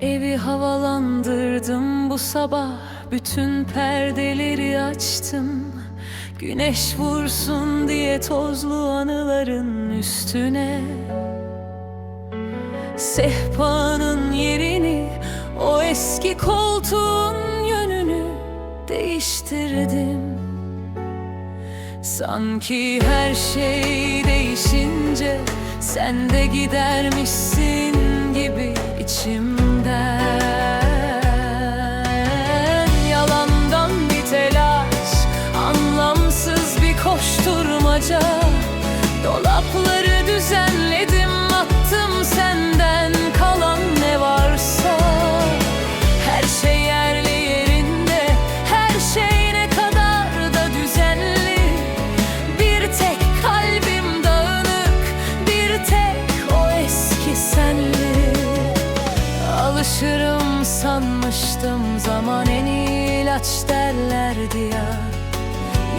Evi havalandırdım bu sabah Bütün perdeleri açtım. Güneş vursun diye tozlu anıların üstüne. Sehpanın yerini O eski koltuğun yönünü Değiştirdim. Sanki her şey değişince Sen de gidermişsin gibi Dolapları düzenledim Attım senden kalan ne varsa. Her şey yerli yerinde Her şey ne kadar da düzenli. Bir tek kalbim dağınık Bir tek o eski senli. Alışırım sanmıştım zaman en iyi ilaç derlerdi ya.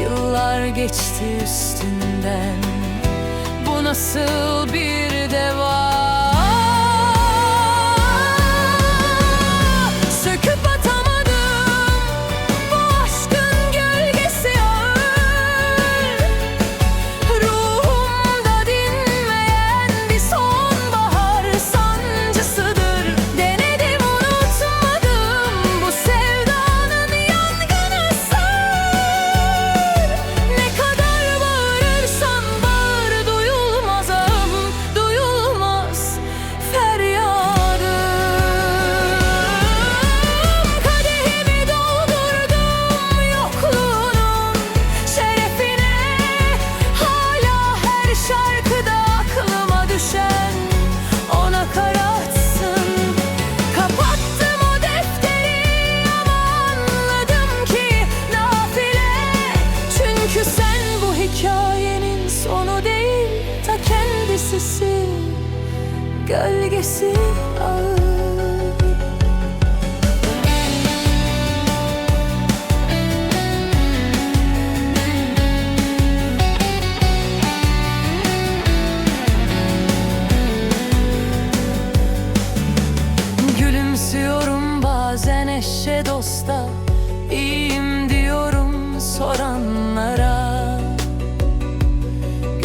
Yıllar geçti üstünden nasıl bir deva Gölgesi ağır. Gülümsüyorum bazen eşe dosta İyiyim diyorum soranlara.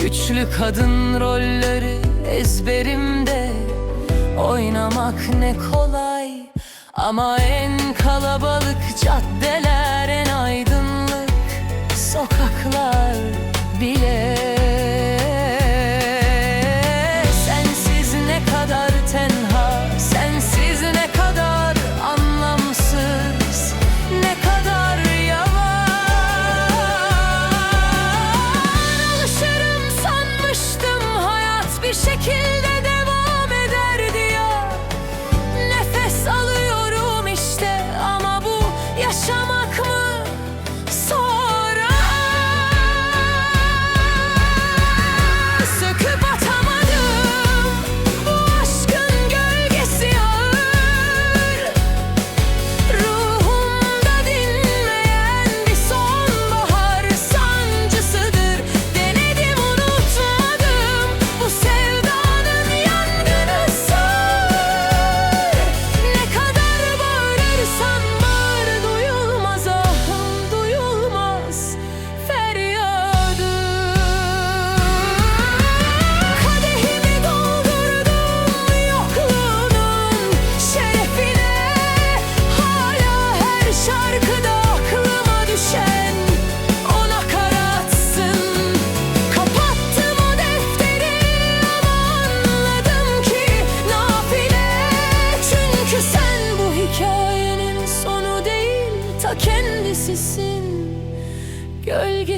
Güçlü kadın rolleri ezberimde Oynamak ne kolay Ama en kalabalık caddeler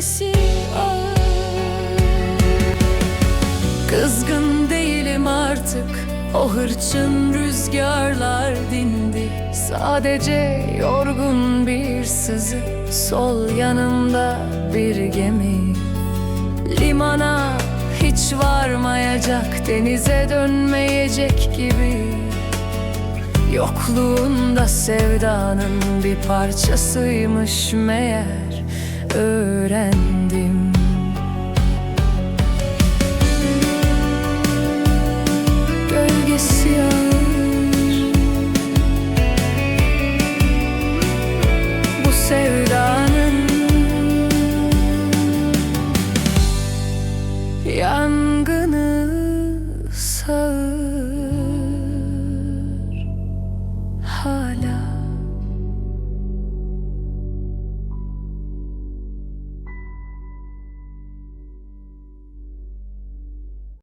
Gölgesi ağır Kızgın değilim artık. O hırçın rüzgarlar dindi. Sadece yorgun bir sızı. Sol yanımda bir gemi. Limana hiç varmayacak Denize dönmeyecek gibi. Yokluğunda sevdanın bir parçasıymış meğer Öğrendim